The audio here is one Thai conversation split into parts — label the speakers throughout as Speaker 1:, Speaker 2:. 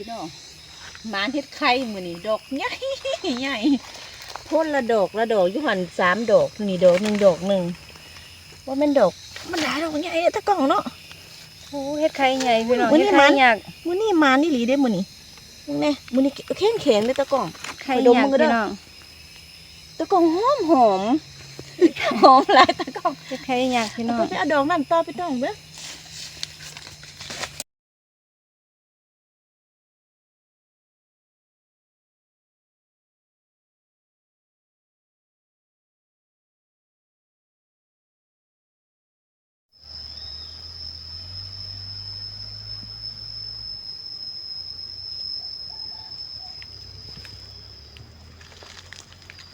Speaker 1: พี่น้องหมานเฮ็ดไข่มื้อนี้ดอกใหญ่ใหญ่พ่นละดอกละดอกอยู่หั่นสามดอกนี่ดอกหนึ่งดอกหนึ่งว่าแม่นดอกมันหลายดอกใหญ่ตะกล้องเนาะ
Speaker 2: โอ้เฮ็ดไข่ใหญ่พี่น้อง
Speaker 1: มื้อ
Speaker 2: เฮ็
Speaker 1: นี้
Speaker 2: ดไข่
Speaker 1: มัน
Speaker 2: ยาก
Speaker 1: มื้อนี้หมานนี่หลีเด้มื้อนี้แน่มื้อนี้แข็งแข็งเลยตะกล้อง
Speaker 2: ไข่
Speaker 1: ไปดม
Speaker 2: ยาก
Speaker 1: มันก็ได้
Speaker 2: พี่น้อง
Speaker 1: ตะกล้องหอมหอมหอมหลายตะกล้อง
Speaker 2: เฮ็ดไข่ยากพี่น้อง
Speaker 1: เอาไปเอาดอกนั่นต่อพี่น้องเด้อ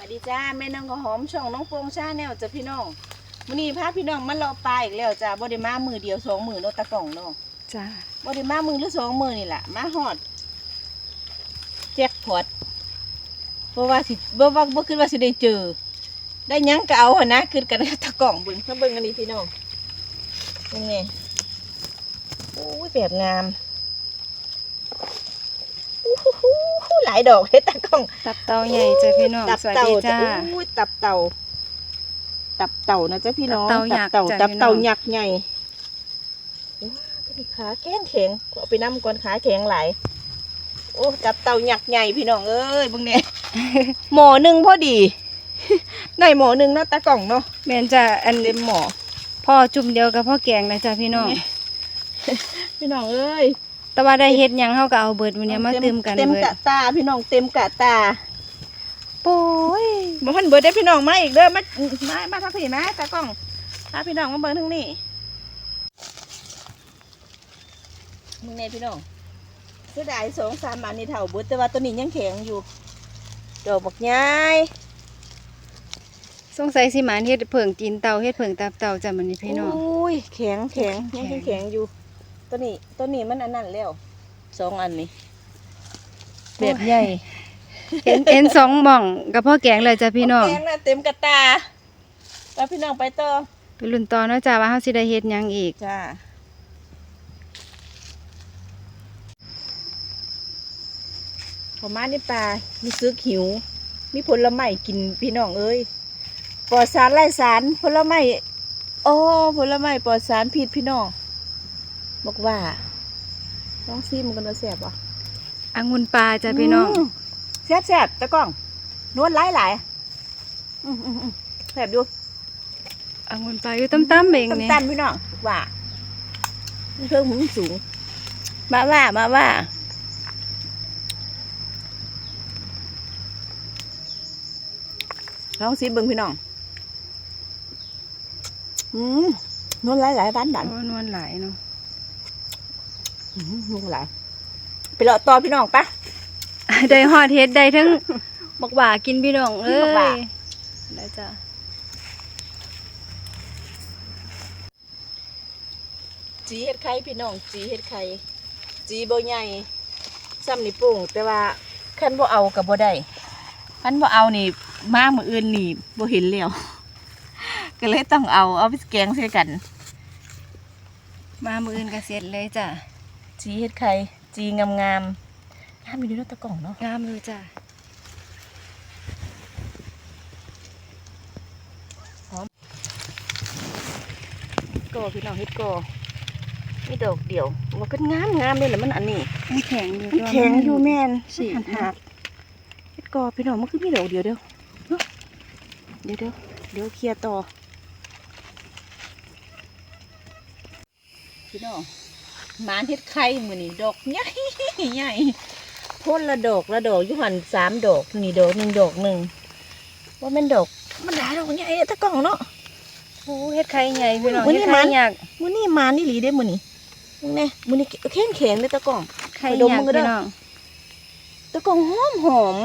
Speaker 1: วัสดีจ้าแม่น้องก็หอมช่องน้องโปงชาแนวจ้ะพี่น้องมื้อนี้พาพี่น้องมันรอปลาอีกแล้วจ้าบ่ได้มามือเดียวสองมือเนาะตะกล่องเนาะ
Speaker 2: จ้า
Speaker 1: บ่ได้มามือหรือสองมือนี่แหละมาฮอดแจ็คพอตบ่ว่าสิบ่ว่าบ่คิดว่าสิได้เจอ ได้หยังก็เอาหั่นนะคือกันกับตะกล่องเบิ่งมาเบิ่งอันนี้พี่น้องเป็นไงโอ้ยแบบงามอู้หู หูหลายดอกเฮ็ดตะกล่อง
Speaker 2: ตับเตาใหญ่จ้ะพี่น้อง
Speaker 1: ตับ
Speaker 2: สวัส
Speaker 1: เต่า
Speaker 2: ดีจ้า
Speaker 1: อุ้ยตับเต่า ตับเต่านะจ๊ะพี่น้อง
Speaker 2: ตับเต่ายักษ์
Speaker 1: เต่า
Speaker 2: จ้ะ
Speaker 1: ตับ
Speaker 2: พี่น้อง
Speaker 1: เต่ายักษ์ใหญ่ว้าวตัวนี้ขาแข็งแข็งเอาไปน้ำก่อนขาแข็งหลายโอ้ตับเต่ายักษ์ใหญ่พี่น้องเอ้ยเบึงเนี่ย หมอหนึ่งพอดี ได้หมอหนึ่งเนาะตากล่องเนาะ
Speaker 2: แม่นจ้ะอัน
Speaker 1: เต็มหมอ
Speaker 2: พ่อจุ่มเดียวกับพ่อแกงนะจ้ะพี่น้อง
Speaker 1: พี่น้องเอ้ย
Speaker 2: แต่ว่าได้เฮ็ดหยังเฮาก็เอาเบิดมื้อนี้มาตื่มกัน
Speaker 1: เต็ม
Speaker 2: เบิด
Speaker 1: กะตาพี่น้องเต็มกะตา
Speaker 2: โอ้ย
Speaker 1: มาพันเบิร์ดได้พี่น้องมาอีกเด้อมามามาทักพี่มาตากล้องพาพี่น้องมาเบิร์ดทั้งนี้มึงเนี่ยพี่น้องเสียดายสองสามบาทนี่เท่าเบิร์ดแต่ว่าตัวนี้ยังแข็งอยู่ดอกบักย้าย
Speaker 2: สงสัยสิหมานเฮ็ดเผิงจีนเตาเฮ็ดเผิงตับเตาจ้ะมื้อนี้พี่น้อง
Speaker 1: อุ้ยแข็งแข็ง
Speaker 2: แข็
Speaker 1: ยัง
Speaker 2: ง
Speaker 1: แข็งอยู่ ตัวนี้ตัวนี้มันอันนั้นแล้วสองอันนี้แบบใหญ่
Speaker 2: เห็นเห็นสองหม่องกับพ่อแกงเลยจ้ะพี่น้อง
Speaker 1: แข็งนะเต็มกระตาแล้วพี่น้องไปต่อ
Speaker 2: ไปลุ้นต่อเนาะจ้ะว่าเฮาสิได้เฮ็ดหยังอีก
Speaker 1: จ้าพอมาในป่ามีซื้อหิว มีผลไม้กินพี่น้องเอ้ยปลอดสารไร้สารผลไม้โอ้ผลไม้ปลอดสารผิดพี่น้อง บอกว่าลองซิมกันว่าแสบวะ
Speaker 2: องุ่นปลาจ้ะพี่น้อง
Speaker 1: มแสบแสบตะกล้องนวลหลายหลายอืมอืมอืมแสบอยู่
Speaker 2: องุ่นปลาอยู่ต่ำๆเองนี่
Speaker 1: ตั้มๆพี่น้องว่าเพิ่งหุ่นสูง มาว่ามาว่าลองซิเบิ้งพี่น้องอืมนวลหลายหลายบ้านดัน
Speaker 2: โอ้นวลหลายเนาะ
Speaker 1: อืมนวลหลายไปเลาะต่อพี่น้องปะ
Speaker 2: ได้ฮอดเฮ็ดได้ทั้งบักหว่ากินพี่น้องเอ้
Speaker 1: บักหว่า
Speaker 2: ยได้จ้ะ
Speaker 1: จีเฮ็ดไข่พี่น้องจีเฮ็ดไข่จีบ่ใหญ่ซ้ำนี่โป่งแต่ว่าคันบ่เอากับบ่ได้คันบ่เอานี่มามื้ออื่นนี่บ่เห็นแล้วก็เลยต้องเอาเอาไปแกงใส่กัน
Speaker 2: มามื้ออื่นก็เสร็จเลยจ้ะ
Speaker 1: จีเฮ็ดไข่จีงามงามๆงามอยู่ในตะกล่องเนาะ
Speaker 2: งามเลยจ้ะ
Speaker 1: ก็พี่น้องเฮ็ดก็มีดอกเดียวมันก็งามงามเลยแหละมันอันนี้
Speaker 2: มันแข็งอยู่
Speaker 1: มันแข็งอยู่แม่น
Speaker 2: ฉีก
Speaker 1: หันหักเฮ็ดก็พี่น้องมันคือมีดอกเดียวเดียวเนาะเดี๋ยวเดี๋ยวเดี๋ยวเคลียร์ต่อพี่น้อง หมานเฮ็ดไข่มื้อนี้ดอกใหญ่ใหญ่พ่นละดอกละดอกอยู่หั่นสามดอกนี่ดอกหนึ่งดอกหนึ่งว่าแม่นดอกมันหลายดอกใหญ่ตะกล้องเนาะ
Speaker 2: โอ้เฮ็ดไข่ใหญ่พี่น้อง
Speaker 1: มื้อ
Speaker 2: เฮ็
Speaker 1: นี้
Speaker 2: ดไข่
Speaker 1: มัน
Speaker 2: ยาก
Speaker 1: มื้อนี้มานี่หลีเด้มื้อนี้มึงแน่มื้อนี้แข็งแข็งเลยตะกล้อง
Speaker 2: ไข่
Speaker 1: ไปดม
Speaker 2: ยาก
Speaker 1: มันก็ได้
Speaker 2: พี่น้อง
Speaker 1: ตะกล้องหอมหอม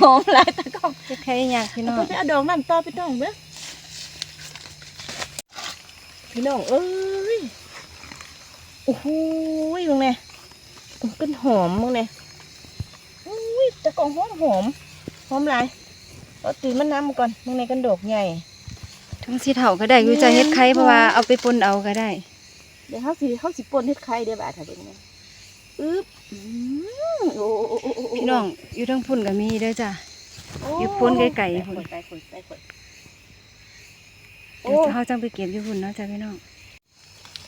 Speaker 1: หอมหลายตะกล้อง
Speaker 2: เฮ็ดไข่ยากพี่น้อง
Speaker 1: เอาไปเอาดอกนั่นต่อพี่น้องเด้อพี่น้องเอ้ยโอ้โหมึงแน่มันเป็นหอมมึงแน่อุ้ยตะกล้องหอมหอมหอมหลายเอาตีมันน้ำมาก่อนมึงในกันดอกใหญ่
Speaker 2: ทั้งสิเฒ่าก็ได้อยู่จ้ะ
Speaker 1: แม่น
Speaker 2: เฮ็ดไข่เพราะว่าเอาไปปนเอาก็ได้
Speaker 1: เดี๋ยวเขาสิเขาสิป่นเฮ็ดไข่เดี๋ยวบาดถ้าเบิ่งนะอึ๊บอืม
Speaker 2: พี่น้องอยู่ทั้งพุ่นก็มีเด้อจ้ะ
Speaker 1: โอ
Speaker 2: ยู่ปนไกลๆพุ่น
Speaker 1: ไกลๆพุ่นไกลๆพุ่น
Speaker 2: เดี๋ยวเฮาจังไปเก็บอยู่พุ่นเนาะจ้ะพี่น้อง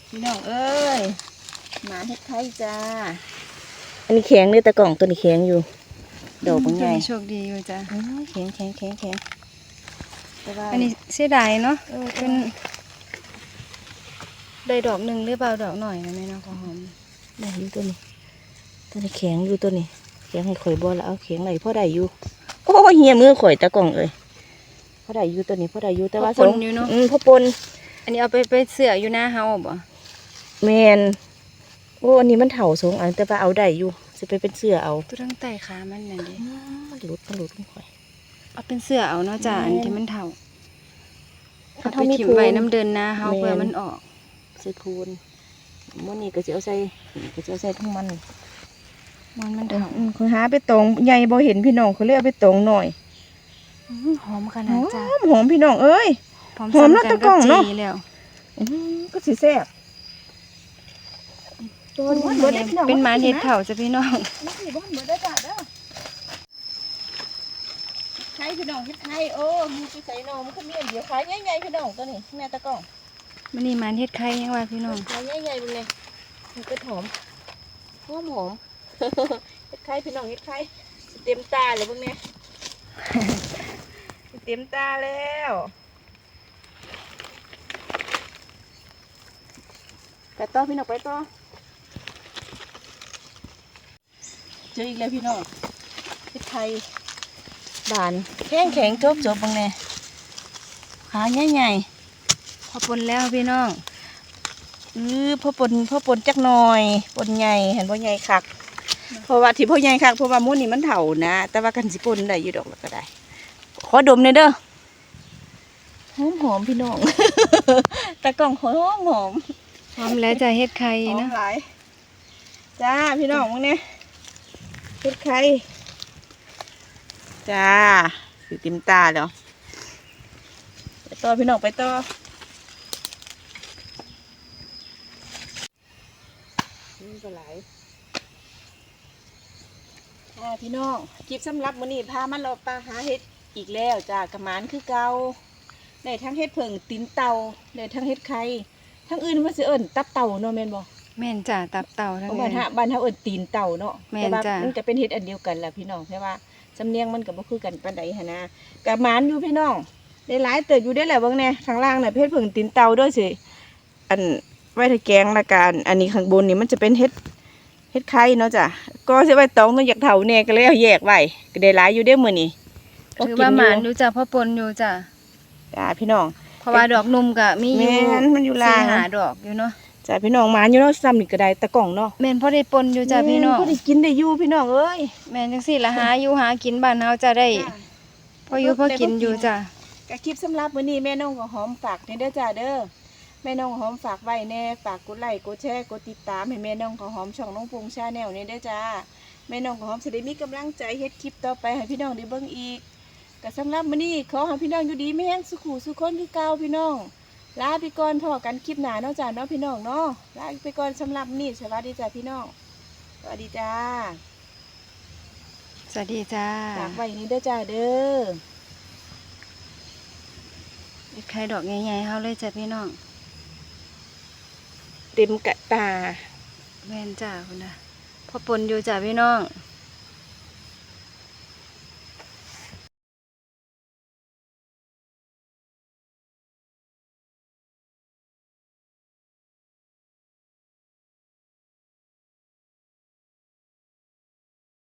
Speaker 1: พี่น้องเอ้ย หมาเฮ็ดไข่จ้า อันนี้แข็งเลยแต่กล่องตัวนี้แข็งอยู่ ดอกบางใหญ่
Speaker 2: โชคดีอยู่จ้ะ
Speaker 1: โอ้ยแข็งแข็งแข็งแข็งแต่ว่า
Speaker 2: อันนี้เสียดายเนาะ
Speaker 1: เออ
Speaker 2: เป็นได้ดอกหนึ่งหรือเปล่าดอกหน่อยนะแม่เนาะของหอม
Speaker 1: ได้อยู่ตัวนี้ ตัวนี้แข็งอยู่ตัวนี้แข็งให้ข่อยบ่แล้วเอาแข็งไหนพ่อได้อยู่โอ้ยเหียมือข่อยตะกล่องเอ้ยพ่อได้อยู่ตัวนี้พ่อได้อยู่แต่ว่า
Speaker 2: พอปนอยู่เนาะ
Speaker 1: อืมพ่อปน
Speaker 2: อันนี้เอาไปไปเสืออยู่หน้าเฮาบ่
Speaker 1: แมน โอ้อันนี้มันเถาสงอันแต่ว่าเอาได้อยู่สิไปเป็นเสื้อเอา
Speaker 2: ตัวทั้งใต้ขามันนั่นดิ
Speaker 1: อืมมันหลุดมันหลุดมันข่อย
Speaker 2: เอาเป็นเสือเอาเนาะจ้ะ
Speaker 1: แม่น
Speaker 2: อันที่มันเฒ่า
Speaker 1: ถ้า
Speaker 2: เอาไป
Speaker 1: เท่ามี
Speaker 2: ถิ่ม
Speaker 1: ภูมิ
Speaker 2: ไว้น้ำเดินนาเฮา
Speaker 1: แม่น
Speaker 2: เพื่อมันออก
Speaker 1: ใส่พูนมันนี่ก็จะเอาใส่ก็จะเอาใส่ทั้งมัน
Speaker 2: มันมัน
Speaker 1: เดี๋ยว
Speaker 2: เฒ่า
Speaker 1: อืมเขาหาไปตรงใหญ่บ่เห็นพี่น้องเขาเลยเอาไปตรงหน่อย
Speaker 2: อื้อหอมข
Speaker 1: ห
Speaker 2: นา
Speaker 1: อ
Speaker 2: ดจ้ะ
Speaker 1: มหอมพี่น้องเอ้ย
Speaker 2: หอม
Speaker 1: หอม
Speaker 2: ซ้ำ
Speaker 1: เนาะ
Speaker 2: กั
Speaker 1: ตะกร้องเนาะ
Speaker 2: จีแล้ว
Speaker 1: อืมก็สิแซ่บตัวนี้ เบิดได้พี่น้อง
Speaker 2: เป็นหมาเห็ดเฒ่าจ้ะพี่น้อง
Speaker 1: นี่สิบ่เบิดได้จ้ะเด้อไข่พี่น้องเฮ็ดไข่โอ้มีไปใส่หนอมันก็มีอันเดียวขายใหญ่ๆพี่น้องตัวนี้แม่ตะกร้อง
Speaker 2: มันนี่หมันเห็ดไข่ยังว่าพี่น้อง
Speaker 1: ขายใหญ่ๆเป็นไงมันก็หอมหอมหอมเฮ็ดไข่พี่น้องเฮ็ดไข่เต็มตาเลยพวกเนี้ยเต็มตาแล้วไปต่อพี่น้องไปต่อ เจออีกแล้วพี่น้องเฮ็ดไข่บานแข็งแข็งๆจบจบๆบางแน่ขาใหญ่ๆ
Speaker 2: พอปนแล้วพี่น้อง
Speaker 1: เออพ่อปนพ่อปนจักหน่อยปนใหญ่เห็นพ่อใหญ่คักเพราะว่าที่พ่อใหญ่คักเพราะว่ามุ่นนี่มันเถ่านะ แต่ว่ากันสิปนได้อยู่ดอกแล้วก็ได้ ขอดมหน่อยเด้อหอมหอมพี่น้องตะกล่องหอมหอม
Speaker 2: พร้อมแล้วจ้ะเห็ดไข่
Speaker 1: หอม
Speaker 2: นะ
Speaker 1: หลายจ้าพี่น้องมึงเนี่ย เฮ็ดไข่จ้าสิติมตาแล้วไปต่อพี่น้องไปต่อนี่ก็หลายค่ะพี่น้องคลิปสำหรับมื้อนี้พามาเลาะปลาหาเห็ดอีกแล้วจ้ากระมานคือเก่าได้ทั้งเห็ดเผิงตีนเตาได้ทั้งเห็ดไข่ทั้งอื่นมันสิเอิ้นตับเต่าเนาะแม่นบ่
Speaker 2: แม่นจ้ะตับเต่าทั้ง
Speaker 1: เพราะ
Speaker 2: นั้
Speaker 1: บ้าน
Speaker 2: น
Speaker 1: ฮะบ้านเฮาเอิ้นตีนเต่าเนาะ
Speaker 2: แม่น
Speaker 1: แต่ว่า
Speaker 2: จ้ะ
Speaker 1: มันจะเป็นเห็ดอันเดียวกันล่ะพี่น้องแต่ว่าสำเนียงมันก็บ่คือกันปานใดหันนะกระมานอยู่พี่น้องได้หลายเติบอยู่ได้แหละเบิ่งแน่ข้างล่างน่ะเห็ดเผิงตีนเต่าด้วยสิอันไว้ถ้าแกงละกันอันนี้ข้างบนนี่มันจะเป็นเห็ดเฮ็ดไข่เนาะจ้ะก็สิไว้ตองต้องอยากเฒ่าแน่ก็เลยเอาแยกไว้ก็ได้หลายอยู่เด้อมื้อนี้
Speaker 2: ถือว่าหมานอยู่จ้ะพ่อปนอยู่จ้ะ
Speaker 1: จ้าพี่น้อง
Speaker 2: เพราะว่าดอกนุ่มก็มีอยู่
Speaker 1: แม่นมันอยู่
Speaker 2: สี่
Speaker 1: ล่าง
Speaker 2: หาดอกอยู่เนาะ
Speaker 1: จ้าพี่น้องหมาอยู่เนาะซ้ำนี่ก็ได้ตะกล่องเนาะ
Speaker 2: แม่นพอได้ปนอยู่จ้ะพี่น้อง
Speaker 1: แม่ก็ได้กินได้อยู่พี่น้องเอ้ย
Speaker 2: แม่นจังซี่ละหาอยู่หากินบ้านเฮาจะได้พออยู่พอกินอยู่จ้ะ
Speaker 1: ก็คลิปสำหรับมื้อนี้แม่น้องก็หอมฝากนี่เด้อจ้าเด้อแม่น้องหอมฝากไว้แน่ฝากกดไลค์กดแชร์กดติดตามให้แม่น้องก็หอมช่องน้องปรุงชาแนลนี่เด้อจ้าแม่น้องก็หอมสิได้มีกำลังใจเฮ็ดคลิปต่อไปให้พี่น้องได้เบิ่งอีกก็สำหรับมื้อนี้ขอให้พี่น้องอยู่ดีไม่แห้งสุขุสุขคนคือเก่าพี่น้อง ลาไปก่อนพอกันคลิปหน้าเนาะจ้าเนาะพี่น้องเนาะลาไปก่อนสำหรับมื้อนี้สวัสดีจ้าพี่น้องสวัสดีจ้า
Speaker 2: สวัสดีจ้า
Speaker 1: ฝากไว้นี่เด้อจ้าเด้อ
Speaker 2: เฮ็ดไข่ดอกใหญ่ๆเฮาเลยจ้ะพี่น้อง
Speaker 1: เต็มกะตา
Speaker 2: แม่นจ้าคุณน่ะพ่อปนอยู่จ้ะพี่น้อง
Speaker 1: จ